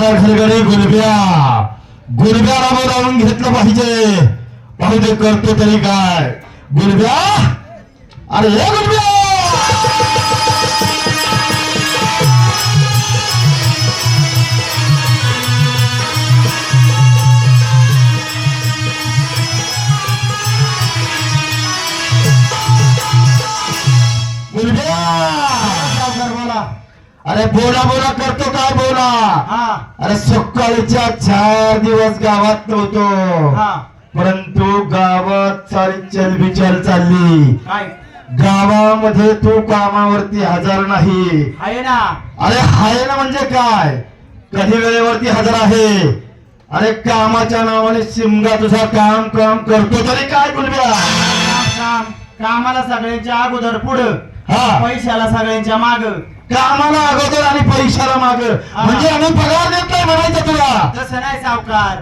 बोलणारा घरगडी गुलब्या गुलब्याला लावून घेतलं पाहिजे. पाहू दे करतो तरी काय. गुलब्या अरे हे गुलब्या अरे बोला बोला करतो काय बोला? हा. अरे सकाळच्या चार दिवस गावात नव्हतो. हा. परंतु गावात सारी चलबिचल चालली. गावामध्ये तू कामावरती हजर नाही. आहे ना. अरे आहे ना म्हणजे काय? कधी वेळेवरती हजर आहे? अरे कामाच्या नावाने शिमगा तुझा काम काम करतो तरी काय गुलब्या? काम काम. कामाला सगळ्यांच्या अगोदर पुढं. हा. पैशाला सगळ्यांच्या माग. कामाला अगोदर आणि पैशाला माग. म्हणजे आम्ही पगार देत नाही म्हणायचं तुला. तसं नाही सावकार.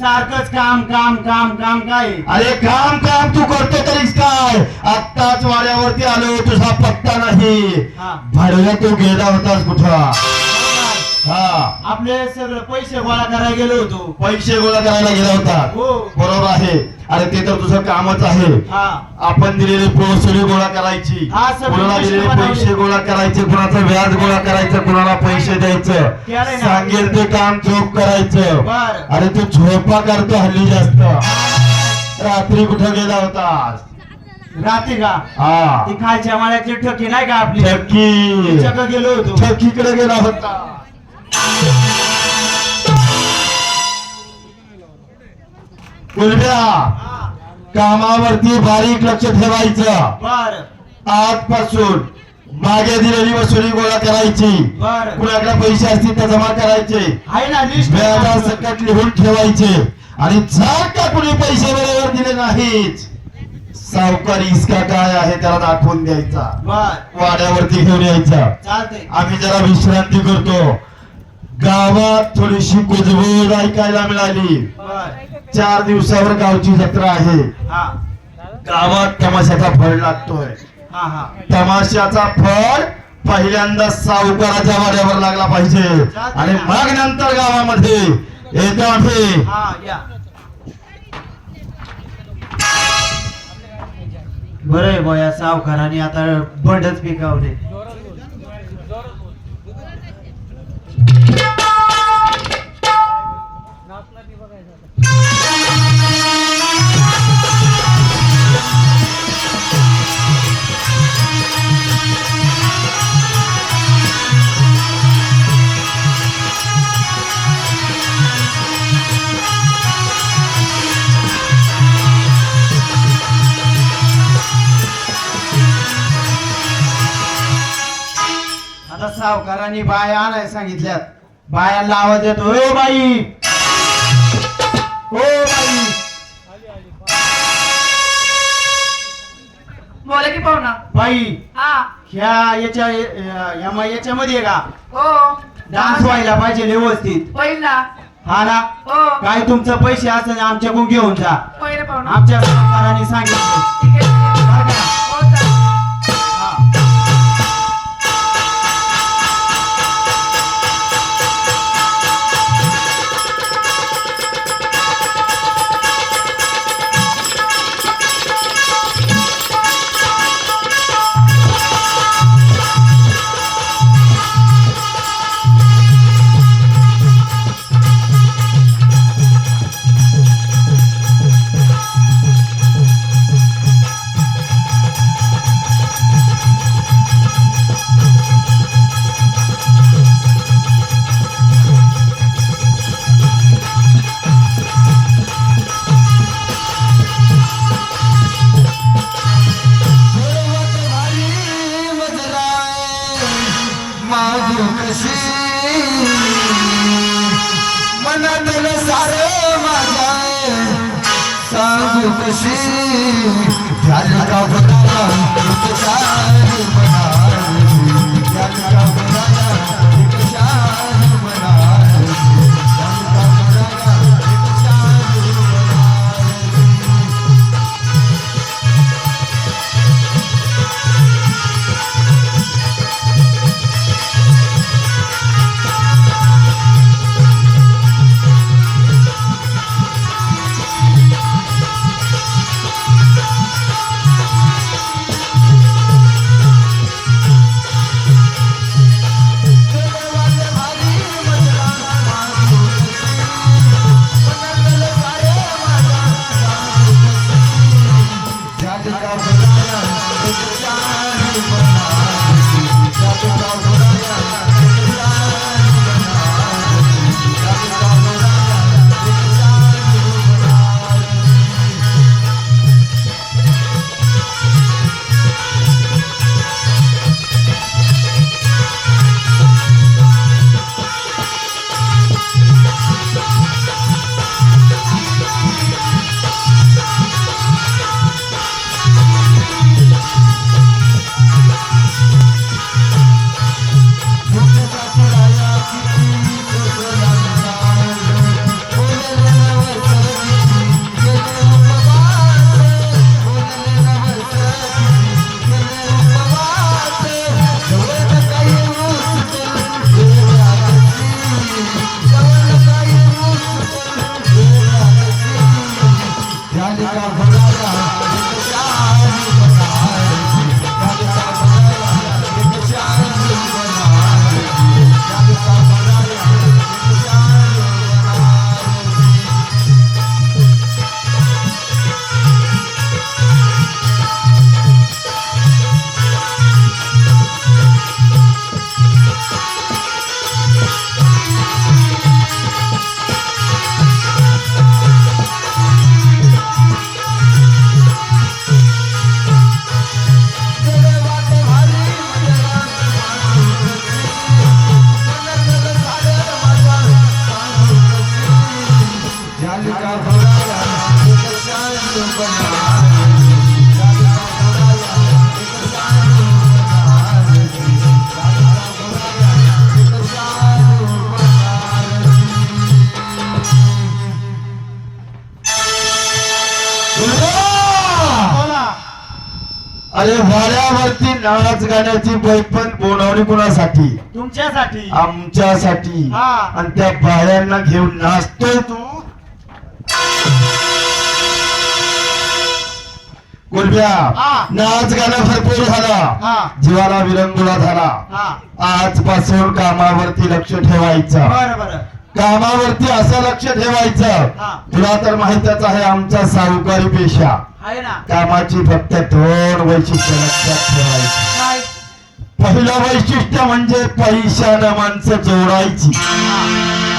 सारखंच काम काम काम काम काय? अरे काम काम तू करतो तरीच काय? आत्ताच वाड्यावरती आलो तुझा पत्ता नाही. भाडव्या तू गेला होतास कुठं? हा. आपले सगळे पैसे गोळा करायला गेलो होतो. पैसे गोळा करायला गेला होता. हो. बरोबर आहे. अरे ते तर तुझं कामच आहे. हा. आपण दिलेले प्रोसरी गोळा करायची. कुणाला दिलेले. पैसे गोळा करायचे कुणाचं व्याज गोळा करायचं कुणाला पैसे द्यायचं. सांगेल ते काम झोप करायचं. अरे तू झोपा करतो हल्ली जास्त. रात्री कुठं गेला होतास? राहते का? हा. ती खालच्या माळ्याची ठकी नाही का आपली? ठकी. गेलो होतो. ठकीकडे गेला होता. कुलब्या हा, कामावरती बारीक लक्ष ठेवायचं. आजपासून मागे दिलेली वसुली गोळा करायची. कुणाकडे पैसे असतील तर जमा करायचे. सकट लिहून ठेवायचे. आणि जर का कुणी पैसे वेळेवर दिले नाहीत सावकारी इसका काय आहे त्याला दाखवून द्यायचा. वाड्यावरती घेऊन यायचा. आम्ही जरा विश्रांती करतो. गावात थोडीशी कुजबूज ऐकायला मिळाली. चार दिवसावर गावची जत्रा आहे. हा. गावात तमाशाचा फळ लागतोय. हा हा. तमाशाचा फळ पहिल्यांदा सावकाराच्या वाड्यावर लागला पाहिजे. आणि मग नंतर गावामध्ये येतो आम्ही. हा या. बरं बया. सावकाराने आता बंडच पिकावले. आता सावकाराने बाया आणाय सांगितल्यात. बायांना आवाज येतो ओ बाई. O by. बोला की पाहुणा. बाई हा. ह्या याच्या या मा- याच्यामध्ये का? हो. डान्स व्हायला पाहिजे व्यवस्थित. पहिला. हा ना? हो. काय तुमचं पैसे असं आमच्याकडून घेऊन जा. पहिलं पाहुणा. आमच्या सावकाराने सांगितलं. ठीक आहे. माझी कशी मनातल सारे माझ्या साधू कशी झाली का भराला उपचार म्हणाली. झाली का भराला अरे वाड्यावरती नाच गाण्याची बैठण बोलावणी कोणासाठी? तुमच्यासाठी. आमच्यासाठी. हा. आणि त्या बायांना घेऊन नाचतोय तू. गुलब्या हा. नाच गाणं भरपूर झाला. हा. जीवाला विरंगुळा झाला. आजपासून कामावरती लक्ष ठेवायचं. बरं बरं. कामावरती असं लक्ष ठेवायचं. तुला तर माहितच आहे आमचा सावकारी पेशा. कामाची फक्त दोन वैशिष्ट्य लक्षात ठेवायची. पहिलं वैशिष्ट्य म्हणजे पैशानं माणसं जोडायची.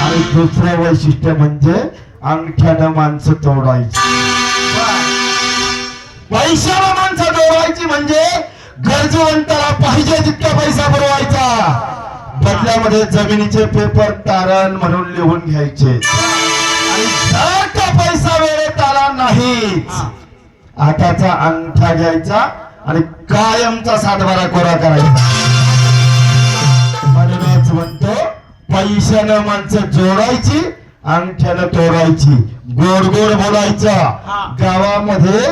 आणि दुसरं वैशिष्ट्य म्हणजे अंगठ्यानं माणसं तोडायची. पैशाला माणसं जोडायची म्हणजे गरजवंताला पाहिजे तितका पैसा पुरवायचा. बदल्यामध्ये जमिनीचे पेपर तारण म्हणून लिहून घ्यायचे. आणि जर का पैसा वेळेत आला नाही. हाताचा अंगठा घ्यायचा आणि कायमचा सातबारा कोरा करायचा. म्हणूनच म्हणतो पैशानं माणसं जोडायची अंगठ्यानं तोडायची. गोड गोड बोलायचं. गावामध्ये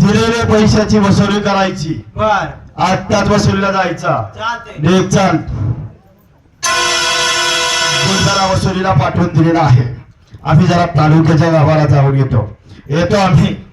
दिलेल्या पैशाची वसुली करायची. आत्ताच वसुलीला जायचा. चाल. वसुलीला पाठवून दिलेला आहे. आम्ही जरा तालुक्याच्या गावाला जाऊन येतो. येतो आम्ही.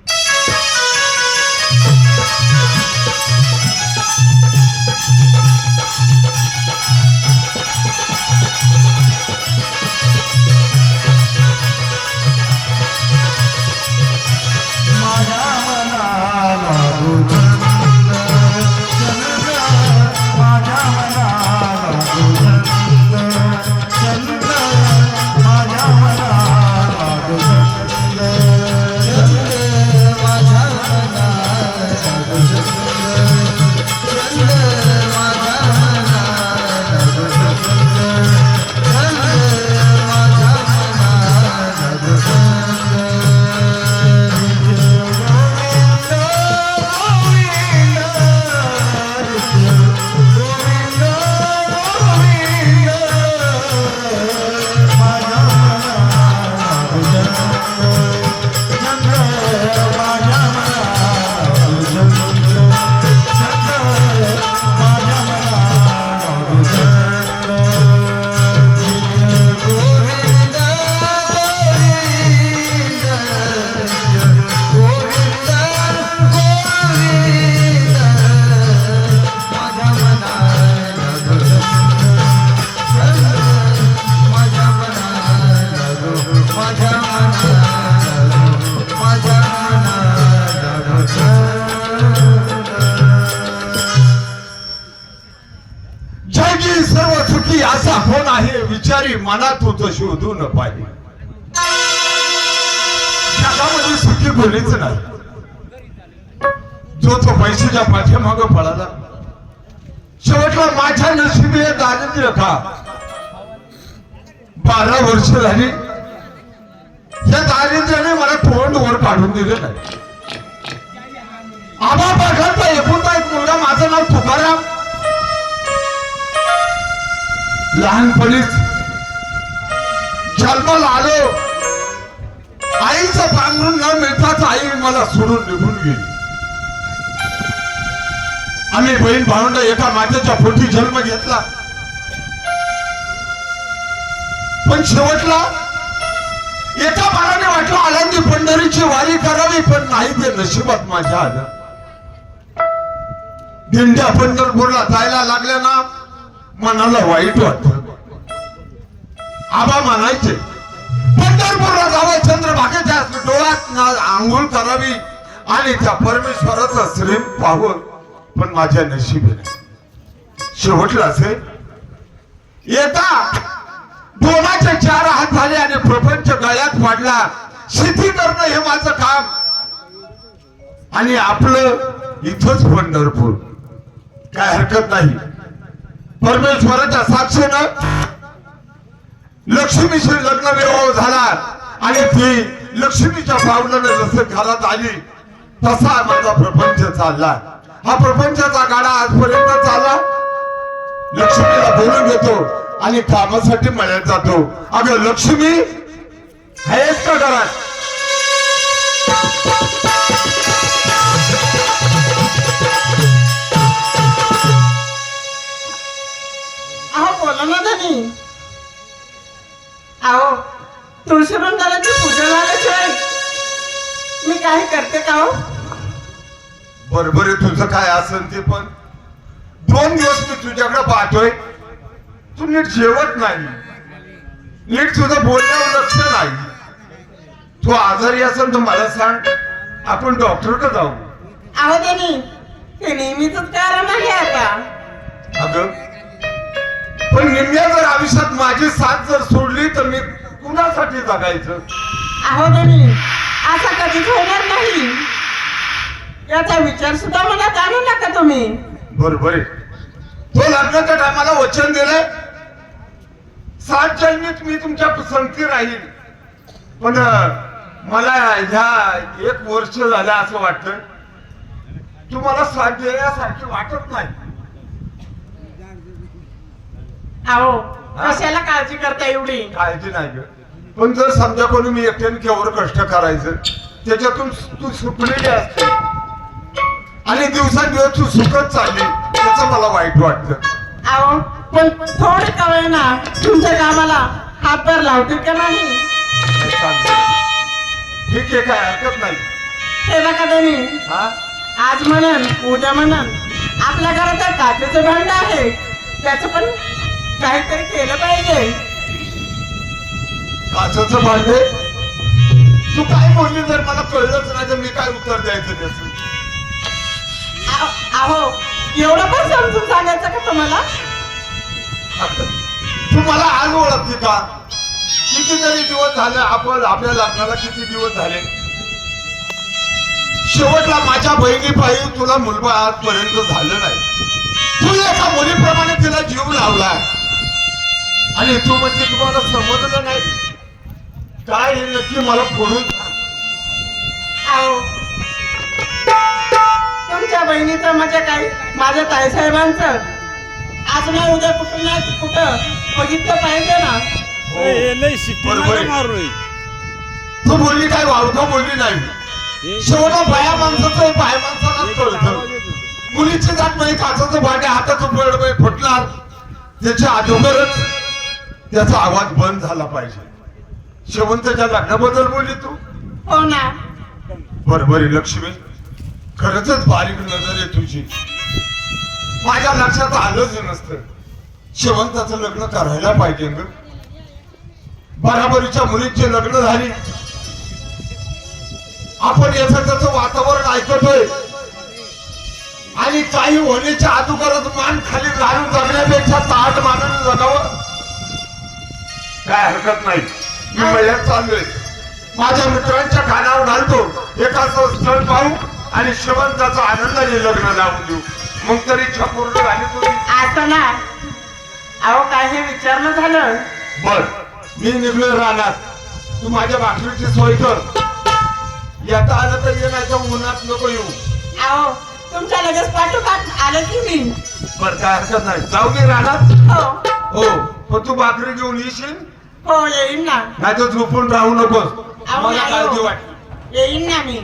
आहे विचारी मनात शोधू न पाहिजे. जगामध्ये सुखी बोलीच नाही. जो तो पैशाच्या पाठीमाग पळाला. शेवटला माझ्या नशिबी दारिद्र्य का बारा वर्ष झाली. या दारिद्र्याने मला तोंड वर काढून दिले नाही. आबा बघाचा एकुलता एक मुलगा माझं नाव तुकाराम. लहानपणीच जन्माला आलो आईचं पांघरून न मिळताच आई मला सोडून निघून गेली. आम्ही बहीण भावंड एका मातेच्या पोटी जन्म घेतला. पण शेवटला एका बाराने वाटलं आळंदी पंढरीची वारी करावी पण नाही ते नशिबात माझ्या आलं. दिंड्या पंढरपूरला जायला लागल्या ना मनाला वाईट वाटत आबा म्हणायचे पंढरपूरला जावं चंद्रभागेच्या डोळ्यात आंघोळ करावी आणि त्या परमेश्वराचा श्रेम पाहून पण माझ्या नशिबीने. शेवटला असे. येता. दोनाचे चार हात झाले आणि प्रपंच गळ्यात वाढला. शेती करणं हे माझं काम. आणि आपलं इथंच पंढरपूर. काय हरकत नाही. परमेश्वराच्या साक्षीनं लक्ष्मीशी लग्न विवाह झाला आणि ती लक्ष्मीच्या पावलानं जसं घरात आली तसा माझा प्रपंच चालला. हा प्रपंचा गाडा आजपर्यंत चालला. लक्ष्मीला बोलून घेतो आणि कामासाठी मला जातो. अगं लक्ष्मी हेच का घरात? बोला ना अहो तुळशीवृंदाची पूजा झाल्याशिवाय मी काही करते का हो? बरोबर आहे तुझं काय असेल ते पण. दोन दिवस मी तुझ्याकडे पाहतोय. तू नीट जेवत नाही. नीट तुझं बोलण्यावर लक्ष नाही. तू आजारी असेल तर मला सांग आपण डॉक्टरकडे जाऊ. अहो धनी ते नेहमीच कारण आहे आता. अगं पण निम्म्या जर आयुष्यात माझी साथ जर सोडली तर मी कुणासाठी जगायचं? अहो धनी असा कधीच होणार नाही. याचा विचार सुद्धा मला जाणू नका तुम्ही. बरोबर आहे तो लग्नाच्या टायमाला वचन दिलंय. सात जन्मीत मी तुमच्या संगती राहील. पण मला ह्या एक वर्ष झालं असं वाटतं तुम्हाला साथ देण्यासारखी वाटत नाही. अहो कशाला काळजी करता एवढी? काळजी नाही ग पण जर समजा कोणी मी एकट्याने केवळ कष्ट करायचं त्याच्यातून तू सुटलेली असते. आणि दिवसांदिवस तू सुखत चालली त्याचं मला वाईट वाटतं. अहो पण थोडे का ना तुमच्या कामाला हातभार लावतील का नाही. ठीक आहे काय हरकत नाही. बघा धनी हा? आज म्हणन उद्या म्हणन. आपल्या घरात काचेचं भांड आहे. त्याचं पण काहीतरी केलं पाहिजे. काचाचं भांडे? तू काय बोलली जर मला कळलंच नाही तर मी काय उत्तर द्यायचं त्याचं? अहो- एवढं पण समजून सांगायचं का तुम्हाला? तू मला आज ओळखते का? कितीतरी दिवस झाले आपण आपल्या लग्नाला किती दिवस झाले? शेवटला माझ्या बहिणी पायी तुला मुलगा आजपर्यंत झालं नाही. तू एका मुलीप्रमाणे तिला जीव लावला आणि तू म्हणजे तुम्हाला समजलं नाही. काय हे नक्की मला फोडून तुमच्या बहिणीचं म्हणजे काय? माझ्या ताईसाहेबांचं? आज नाही उद्या कुठं नाही कुठं बघितलं पाहिजे ना. हो. तू बोलली काय वावगं बोलली नाही. शेवटा बाया माणसाचं बाया माणसाला कळतं. मुलीची जात नाही काचाचं भांडे हाताचं फुटणार. त्याच्या अगोदरच त्याचा आवाज बंद झाला पाहिजे. शेवंतच्या लग्नाबद्दल बोलली तू? हो ना. बरोबर लक्ष्मी. खरंच बारीक नजर आहे तुझी. माझ्या लक्षात आलंच नसतं. शेवंताचं लग्न करायला पाहिजे ग. बराबरीच्या मुलींची लग्न झाली. आपण याचं त्याचं वातावरण ऐकतोय. आणि काही होण्याच्या अगोदरच मान खाली घालून जगण्यापेक्षा ताट मानाने जगावं काय हरकत नाही. मी मळ्यात चाललोय. माझ्या मित्रांच्या कानावर घालतो. एकाचं स्थळ पाहू आणि शेवंताचं आनंदाने लग्न लावून देऊ. मग तरी इच्छा पूर्ण झाली तुझी असं ना अहो काय हे विचारणं झालं? बर मी निघलोय रानात. तू माझ्या भाकरीची सोय कर. येता आलं तर ये नाही तर उन्हात नको येऊ. अहो तुमच्या लगेच पाठोपाठ आलं की मी. बर काय हरकत नाही. जाऊ दे रानात. हो. हो पण तू भाकरी घेऊन येशील? हो येईन ना नाही तर झोपून राहू नकोस. अहो मला नाही काळजी हो. वाटते येईन ना मी.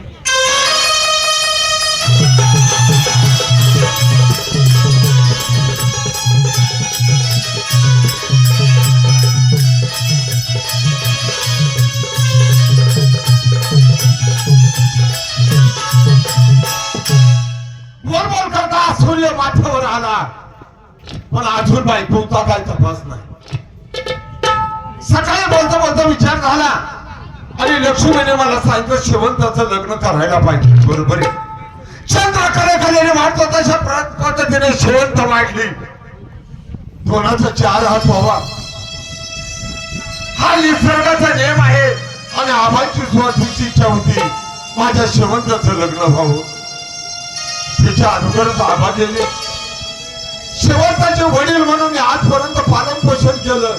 बोल बोल करता सूर्य माथ्यावर आला. पण अजून बायकोचा काय तपास नाही. सकाळी बोलता बोलता विचार झाला. आणि लक्ष्मीने मला सांगितलं शेवंताचं लग्न करायला पाहिजे. बरोबर आहे. चंद्र खाली वाढतो तशा पद्धतीने शेवंत वाढली. कोणाचा चार हात व्हावा. हा निसर्गाचा नियम आहे. आणि आबाची सुवासीची इच्छा होती माझ्या शेवंताचं लग्न व्हावं. तिच्या अगोदरच आबा गेले. शेवटचे वडील म्हणून मी आजपर्यंत पालन पोषण केलं.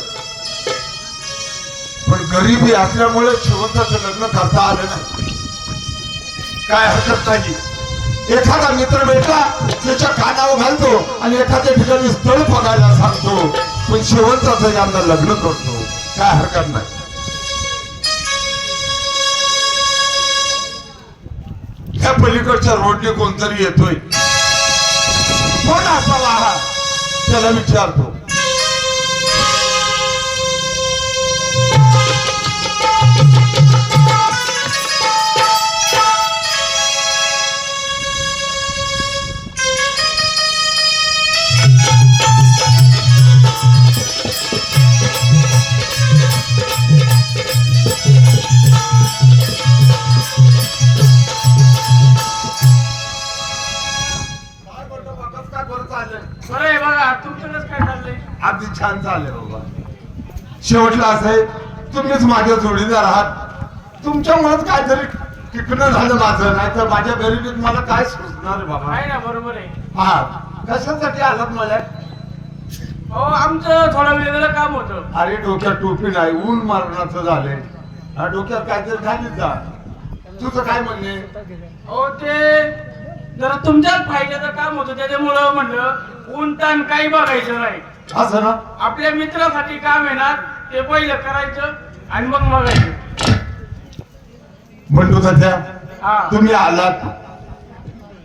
पण गरिबी असल्यामुळे शेवंताचं लग्न करता आलं नाही. काय हरकत नाही. एखादा मित्र भेटला त्याच्या कानावर घालतो आणि एखाद्या ठिकाणी स्थळ बघायला सांगतो. पण शेवंताचं यांना लग्न करतो. काय हरकत नाही. त्या पलीकडच्या रोडने कोणतरी येतोय. कोण असावा हा? त्याला विचारतो. छान चाललंय बाबा. शेवटला असं आहे तुम्हीच माझ्या जोडीदार आहात. तुमच्यामुळेच काहीतरी टिकणं झालं माझं नाही तर माझ्या गरिबीत मला काय सुचणार बाबा? आहे ना बरोबर आहे. हा कशासाठी आलात मला? हो आमचं थोडं वेगळं काम होतं. अरे डोक्यात टोपी नाही ऊन मारण्याचं झालंय. हा, डोक्यात काहीतरी घालीत जा तुझं काय म्हणणे हो ते जरा तुमच्याच फायद्याचं काम होतं त्याच्यामुळं म्हणलं ऊन ताण काही बघायचं नाही. असं ना आपल्या मित्रासाठी काम ना ते पहिलं करायचं आणि मग बघायचं म्हणतो सध्या तुम्ही आलात.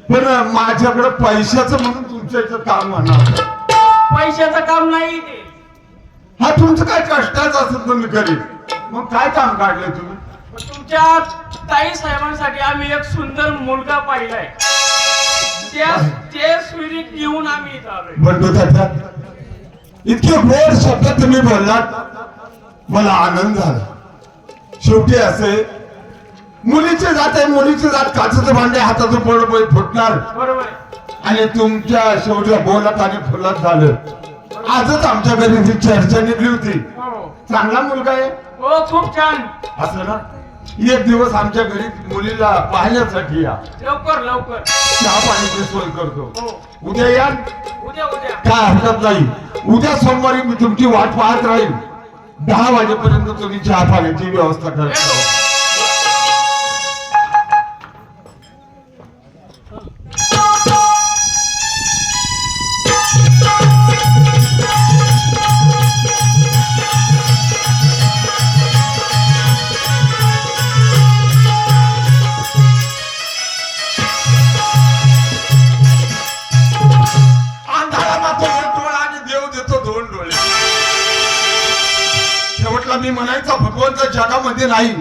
पण माझ्याकडे पैशाचं म्हणून तुमच्या इथं काम म्हणणार पैशाचं काम नाही ते. हा तुमचं काय कष्टाचं असेल तुम्ही करीत मग काय काम काढलं तुम्ही? तुमच्या ताई साहेबांसाठी आम्ही एक सुंदर मुलगा पाहिलाय. त्या ते स्विरीत घेऊन आम्ही इथं आलोय. म्हणतो इतके गोड शब्द तुम्ही बोललात मला आनंद झाला. शेवटी असे मुलीचे जात आहे मुलीचे जात काचेचं भांडे हातातून पड फुटणार. आणि तुमच्या शेवटच्या बोलात आणि फुलात झालं. आजच आमच्या घरी ही चर्चा निघली होती. हो. चांगला मुलगा आहे? हो खूप छान. असं ना? एक दिवस आमच्या घरी मुलीला पाहण्यासाठी या. लवकर लवकर. चहा पाण्याची सोय करतो. हो. उद्या या. उद्या उद्या. काय हरकत नाही. उद्या सोमवारी मी तुमची वाट पाहत राहील दहा वाजेपर्यंत तुम्ही चहा पाण्याची व्यवस्था करा म्हणायचा भगवंत जगामध्ये नाही.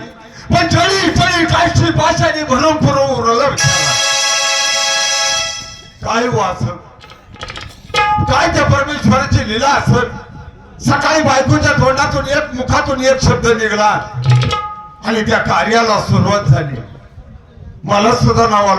पण जळी जळी काष्टी भाषाने भरून पुरवून उरलं काय हो वाच काय त्या परमेश्वराची लिला असत सकाळी बायकोच्या तोंडातून एक मुखातून एक शब्द निघाला. आणि त्या कार्याला सुरुवात झाली. मला सुद्धा नावालो